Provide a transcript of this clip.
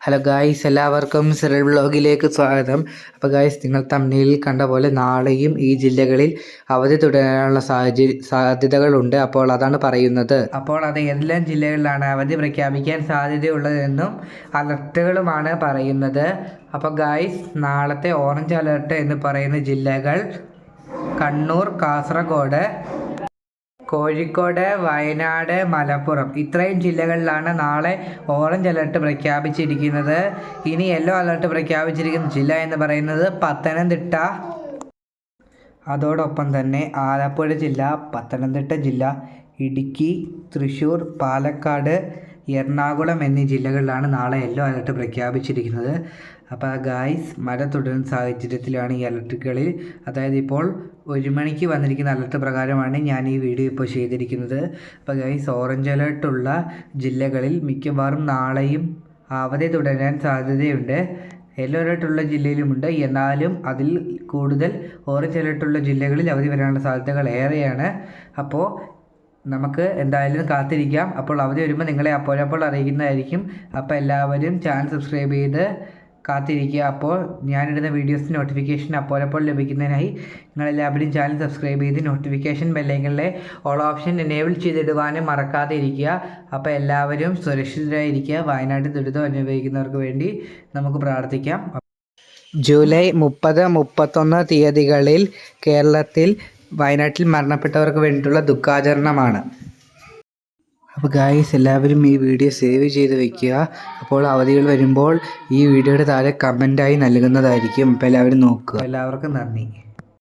Hello guys എല്ലാവർക്കും സിറൽ വ്ളോഗിലേക്ക് സ്വാഗതം. അപ്പോൾ ഗായ്സ് നിങ്ങൾ തമ്മിൽ കണ്ട പോലെ നാളെയും ഈ ജില്ലകളിൽ അവധി തുടരാനുള്ള സാഹചര്യ സാധ്യതകളുണ്ട്. അപ്പോൾ അതാണ് പറയുന്നത്. അപ്പോൾ അത് എല്ലാ ജില്ലകളിലാണ് അവധി പ്രഖ്യാപിക്കാൻ സാധ്യതയുള്ളതെന്നും അലർട്ടുകളുമാണ് പറയുന്നത്. അപ്പോൾ ഗായ്സ് നാളത്തെ ഓറഞ്ച് അലർട്ട് എന്ന് പറയുന്ന ജില്ലകൾ കണ്ണൂർ കാസർഗോഡ് കോഴിക്കോട് വയനാട് മലപ്പുറം. ഇത്രയും ജില്ലകളിലാണ് നാളെ ഓറഞ്ച് അലർട്ട് പ്രഖ്യാപിച്ചിരിക്കുന്നത്. ഇനി യെല്ലോ അലർട്ട് പ്രഖ്യാപിച്ചിരിക്കുന്ന. ജില്ല എന്ന് പറയുന്നത് പത്തനംതിട്ട. അതോടൊപ്പം തന്നെ ആലപ്പുഴ ജില്ല പത്തനംതിട്ട ജില്ല ഇടുക്കി തൃശ്ശൂർ പാലക്കാട് എറണാകുളം എന്നീ ജില്ലകളിലാണ് നാളെ യെല്ലോ അലർട്ട് പ്രഖ്യാപിച്ചിരിക്കുന്നത്. അപ്പോൾ ഗായ്സ് മഴ തുടരുന്ന സാഹചര്യത്തിലാണ് ഈ അലർട്ടുകളിൽ. അതായത് ഇപ്പോൾ ഒരു മണിക്ക് വന്നിരിക്കുന്ന അലർട്ട് പ്രകാരമാണ് ഞാൻ ഈ വീഡിയോ ഇപ്പോൾ ചെയ്തിരിക്കുന്നത്. അപ്പോൾ ഗായ്സ് ഓറഞ്ച് അലർട്ടുള്ള ജില്ലകളിൽ മിക്കവാറും നാളെയും അവധി തുടരാൻ സാധ്യതയുണ്ട്. യെല്ലോ അലർട്ടുള്ള ജില്ലയിലുമുണ്ട്. എന്നാലും അതിൽ കൂടുതൽ ഓറഞ്ച് അലർട്ടുള്ള ജില്ലകളിൽ അവധി വരാനുള്ള സാധ്യതകൾ ഏറെയാണ്. അപ്പോൾ നമുക്ക് എന്തായാലും കാത്തിരിക്കാം. അപ്പോൾ അവധി വരുമ്പോൾ നിങ്ങളെ അപ്പോഴപ്പോൾ അറിയിക്കുന്നതായിരിക്കും. അപ്പോൾ എല്ലാവരും ചാനൽ സബ്സ്ക്രൈബ് ചെയ്ത് കാത്തിരിക്കുക. അപ്പോൾ ഞാനിടുന്ന വീഡിയോസ് നോട്ടിഫിക്കേഷൻ അപ്പോഴപ്പോൾ ലഭിക്കുന്നതിനായി നിങ്ങളെല്ലാവരും ചാനൽ സബ്സ്ക്രൈബ് ചെയ്ത് നോട്ടിഫിക്കേഷൻ ബെല്ലൈക്കണിലെ ഓൾ ഓപ്ഷൻ എനേബിൾ ചെയ്തിടുവാനും മറക്കാതെ ഇരിക്കുക അപ്പോൾ എല്ലാവരും സുരക്ഷിതരായിരിക്കുക. വയനാട്ടിൽ ദുരിതം അനുഭവിക്കുന്നവർക്ക് വേണ്ടി നമുക്ക് പ്രാർത്ഥിക്കാം. ജൂലൈ മുപ്പത് മുപ്പത്തൊന്ന് തീയതികളിൽ കേരളത്തിൽ വയനാട്ടിൽ മരണപ്പെട്ടവർക്ക് വേണ്ടിയിട്ടുള്ള ദുഃഖാചരണമാണ്. അപ്പോൾ ഗായ്സ് എല്ലാവരും ഈ വീഡിയോ സേവ് ചെയ്ത് വെക്കുക. അപ്പോൾ അവധികൾ വരുമ്പോൾ ഈ വീഡിയോയുടെ താഴെ കമന്റായി നൽകുന്നതായിരിക്കും. അപ്പോൾ എല്ലാവരും നോക്കുക. എല്ലാവർക്കും നന്ദി.